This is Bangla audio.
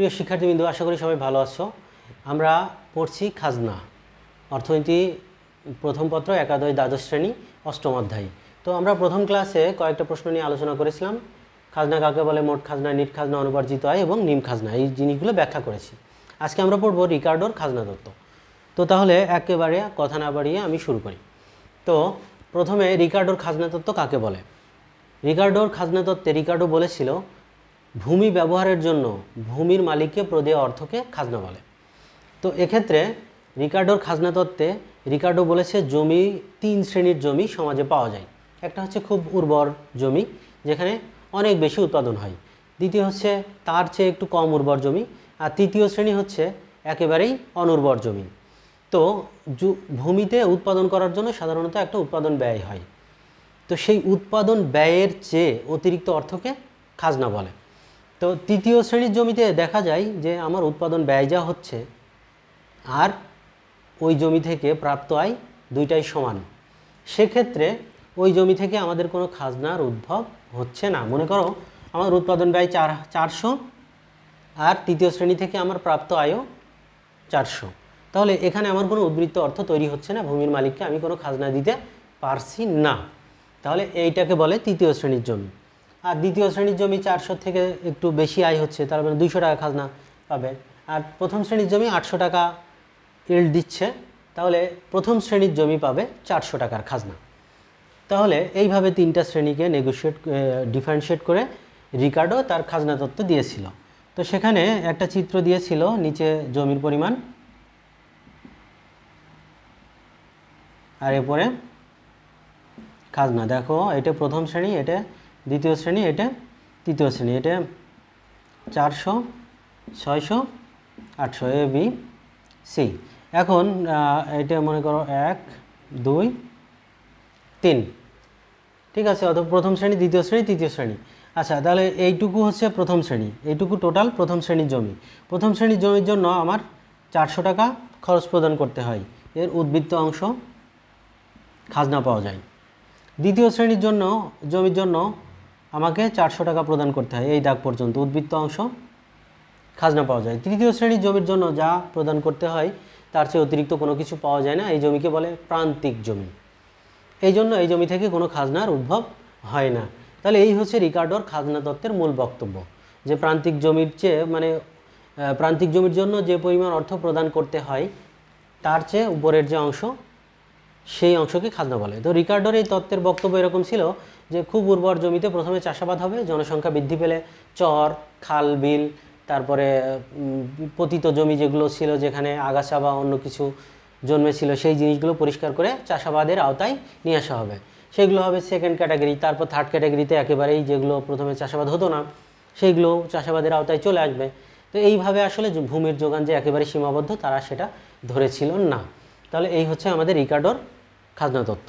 প্রিয় শিক্ষার্থীবৃন্দ, আশা করি সবাই ভালো আছো। আমরা পড়ছি খাজনা, অর্থনীতি, প্রথম পত্র, একাদশ, দ্বাদশ শ্রেণি, অষ্টম অধ্যায়। তো আমরা প্রথম ক্লাসে কয়েকটা প্রশ্ন নিয়ে আলোচনা করেছিলাম। খাজনা কাকে বলে? মোট খাজনা, নিট খাজনা, অনুপার্জিত আয় এবং নিম খাজনা, এই জিনিসগুলো ব্যাখ্যা করেছি। আজকে আমরা পড়ব রিকার্ডোর খাজনা তত্ত্ব। তো তাহলে একেবারে কথা না বাড়িয়ে আমি শুরু করি। তো প্রথমে রিকার্ডোর খাজনা তত্ত্ব কাকে বলে? রিকার্ডোর খাজনা তত্ত্বে রিকার্ডো বলেছিল ভূমি ব্যবহারের জন্য ভূমির মালিককে প্রদেয় অর্থকে খাজনা বলে। তো এক্ষেত্রে রিকার্ডোর খাজনা তত্ত্বে রিকার্ডো বলেছে জমি, তিন শ্রেণির জমি সমাজে পাওয়া যায়। একটা হচ্ছে খুব উর্বর জমি, যেখানে অনেক বেশি উৎপাদন হয়। দ্বিতীয় হচ্ছে তার চেয়ে একটু কম উর্বর জমি, আর তৃতীয় শ্রেণি হচ্ছে একেবারেই অনুর্বর জমি। তো ভূমিতে উৎপাদন করার জন্য সাধারণত একটা উৎপাদন ব্যয় হয়। তো সেই উৎপাদন ব্যয়ের চেয়ে অতিরিক্ত অর্থকে খাজনা বলে। তো তৃতীয় শ্রেণির জমিতে দেখা যায় যে আমার উৎপাদন ব্যয় যা হচ্ছে, আর ওই জমি থেকে প্রাপ্ত আয় দুইটাই সমান। সেক্ষেত্রে ওই জমি থেকে আমাদের কোনো খাজনার উদ্ভব হচ্ছে না। মনে করো আমার উৎপাদন ব্যয় চার, চারশো, আর তৃতীয় শ্রেণি থেকে আমার প্রাপ্ত আয়ও চারশো। তাহলে এখানে আমার কোনো উদ্বৃত্ত অর্থ তৈরি হচ্ছে না, ভূমির মালিককে আমি কোনো খাজনা দিতে পারছি না। তাহলে এইটাকে বলে তৃতীয় শ্রেণির জমি। আর দ্বিতীয় শ্রেণির জমি চারশো থেকে একটু বেশি আয় হচ্ছে, তার মানে দুইশো টাকা খাজনা পাবে। আর প্রথম শ্রেণির জমি আটশো টাকা ইল্ড দিচ্ছে, তাহলে প্রথম শ্রেণির জমি পাবে চারশো টাকার খাজনা। তাহলে এইভাবে তিনটা শ্রেণীকে নেগোশিয়েট ডিফারেন্সিয়েট করে রিকার্ডো তার খাজনা তত্ত্ব দিয়েছিল। তো সেখানে একটা চিত্র দিয়েছিল, নিচে জমির পরিমাণ। আর এরপরে খাজনা, দেখো, এটা প্রথম শ্রেণি, এটা দ্বিতীয় শ্রেণি, এটা তৃতীয় শ্রেণি, এটা চারশো, ছয়শো, আটশো, এ, বি, সি। এখন এটা মনে করো এক, দুই, তিন। ঠিক আছে অত প্রথম শ্রেণি, দ্বিতীয় শ্রেণি, তৃতীয় শ্রেণি। আচ্ছা তাহলে এইটুকু হচ্ছে প্রথম শ্রেণি। এইটুকু টোটাল প্রথম শ্রেণির জমি। প্রথম শ্রেণির জমির জন্য আমার চারশো টাকা খরচ প্রদান করতে হয়। এর উদ্বৃত্ত অংশ খাজনা পাওয়া যায়। দ্বিতীয় শ্রেণির জন্য, জমির জন্য আমাকে চারশো টাকা প্রদান করতে হয় এই দাগ পর্যন্ত উদ্বৃত্ত অংশ। খাজনা পাওয়া যায়। তৃতীয় শ্রেণির জমির জন্য যা প্রদান করতে হয়, তার চেয়ে অতিরিক্ত কোনো কিছু পাওয়া যায় না। এই জমিকে বলে প্রান্তিক জমি। এই জন্য এই জমি থেকে কোনো খাজনার উদ্ভব হয় না। তাহলে এই হচ্ছে রিকার্ডোর খাজনা তত্ত্বের মূল বক্তব্য। যে প্রান্তিক জমির চেয়ে মানে প্রান্তিক জমির জন্য যে পরিমাণ অর্থ প্রদান করতে হয়, তার চেয়ে উপরের যে অংশ সেই অংশকে খাজনা বলে। তো রিকার্ডোর এই তত্ত্বের বক্তব্য এরকম ছিল যে, খুব উর্বর জমিতে প্রথমে চাষাবাদ হবে, জনসংখ্যা বৃদ্ধি পেলে চর, খাল, বিল, তারপরে পতিত জমি যেগুলো ছিল যেখানে আগাছা বা অন্য কিছু জন্মেছিল, সেই জিনিসগুলো পরিষ্কার করে চাষাবাদের আওতায় নিয়ে আসা হবে। সেগুলো হবে সেকেন্ড ক্যাটাগরি তারপর থার্ড ক্যাটাগরিতে একেবারেই যেগুলো প্রথমে চাষাবাদ হতো না সেইগুলো চাষাবাদের আওতায় চলে আসবে। তো এইভাবে আসলে ভূমির যোগান যে একেবারে সীমাবদ্ধ, তারা সেটা ধরেছিল না। তাহলে এই হচ্ছে আমাদের রিকার্ডর খাজনা তত্ত্ব।